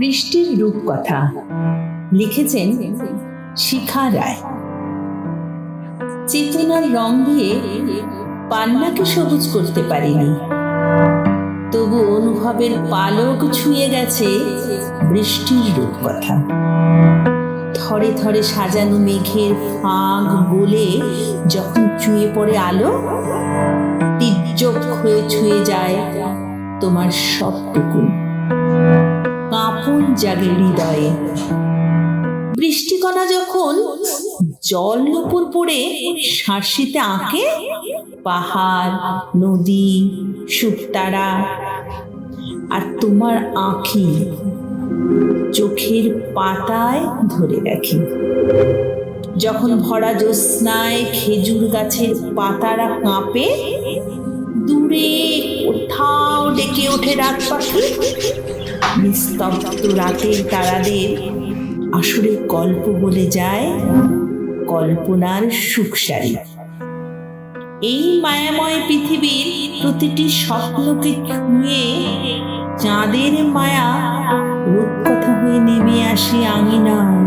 বৃষ্টির রূপকথা। লিখেছেন শিখা রায়। চেতনার রং দিয়ে পান্নাকে সবুজ করতে পারিনি। তবু অনুভবের পালক ছুঁয়ে গেছে বৃষ্টির রূপকথা। থরে থরে সাজানো মেঘের ফাঁক গলে যখন চুয়ে পড়ে আলো তির্যক হয়ে ছুঁয়ে যায় তোমার সবটুকু। কাঁপন জাগে হৃদয়ে। বৃষ্টিকণা যখন জল উপর পড়ে শাঁসিতে আঁকে, পাহাড়, নদী শুকতারা আর তোমার আঁখি চোখের পাতায় ধরে রাখি। যখন ভরা জ্যোৎস্নায় খেজুর গাছের পাতারা কাঁপে, দূরে কোথাও ডেকে ওঠে রাত পাখি নিস্তব্ধ রাতের তারাদের আসলে গল্প বলে যায় কল্পনার সুখসারি। এই মায়াময় পৃথিবীর প্রতিটি স্বপ্নকে ছুঁয়ে চাঁদের মায়া রূপকথা হয়ে নেমে আসে আঙিনায়।